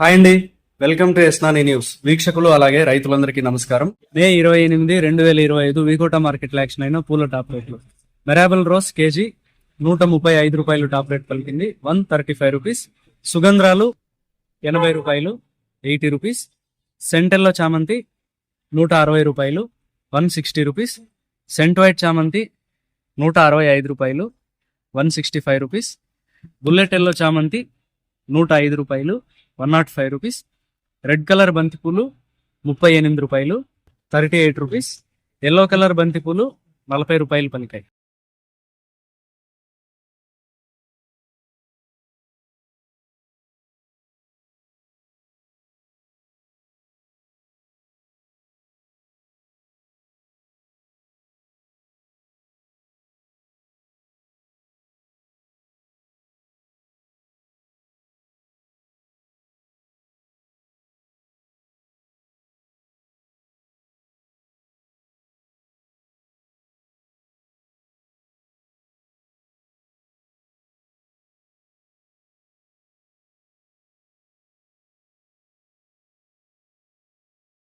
Hi అండి. Welcome to ఎస్నాని news. వీక్షకులు అలాగే రైతులందరికీ నమస్కారం. మే ఇరవై ఎనిమిది రెండు వేల ఇరవై ఐదు వికోటా మార్కెట్ యాక్షన్ అయిన పూల టాప్ రేట్లు. మెరాబుల్ రోస్ కేజీ నూట ముప్పై ఐదు రూపాయలు టాప్ రేట్ పలికింది. One thirty five rupees. సుగంధ్రాలు ఎనభై రూపాయలు ఎయిటీ రూపీస్. సెంటెల్లో చామంతి నూట అరవై రూపాయలు one sixty rupees. Scent white చామంతి నూట అరవై ఐదు రూపాయలు one sixty five rupees. Bullet yellow చామంతి నూట ఐదు రూపాయలు one nought five rupees. Red colour బంతిపూలు ముప్పై ఎనిమిది రూపాయలు. Thirty eight rupees. Yellow colour బంతిపూలు నలభై రూపాయలు పలికాయి.